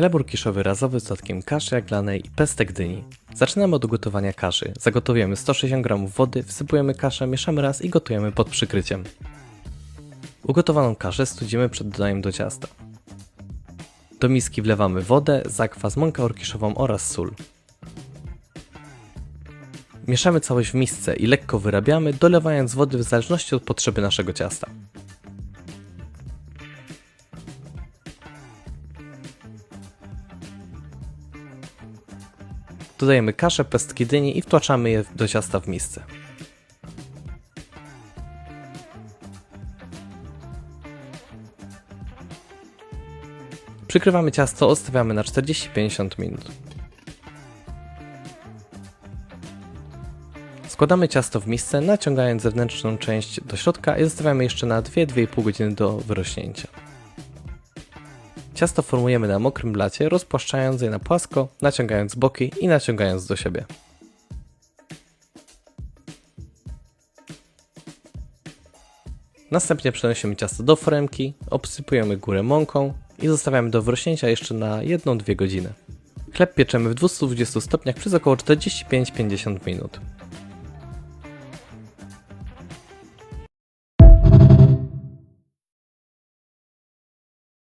Chleb urkiszowy razowy z dodatkiem kaszy jaglanej i pestek dyni. Zaczynamy od ugotowania kaszy. Zagotowujemy 160 g wody, wsypujemy kaszę, mieszamy raz i gotujemy pod przykryciem. Ugotowaną kaszę studzimy przed dodaniem do ciasta. Do miski wlewamy wodę, zakwas, mąkę orkiszową oraz sól. Mieszamy całość w misce i lekko wyrabiamy, dolewając wody w zależności od potrzeby naszego ciasta. Dodajemy kaszę, pestki dyni i wtłaczamy je do ciasta w misce. Przykrywamy ciasto, odstawiamy na 40-50 minut. Składamy ciasto w misce, naciągając zewnętrzną część do środka i zostawiamy jeszcze na 2-2,5 godziny do wyrośnięcia. Ciasto formujemy na mokrym blacie, rozpłaszczając je na płasko, naciągając boki i naciągając do siebie. Następnie przenosimy ciasto do foremki, obsypujemy górę mąką i zostawiamy do wrośnięcia jeszcze na 1-2 godziny. Chleb pieczemy w 220 stopniach przez około 45-50 minut.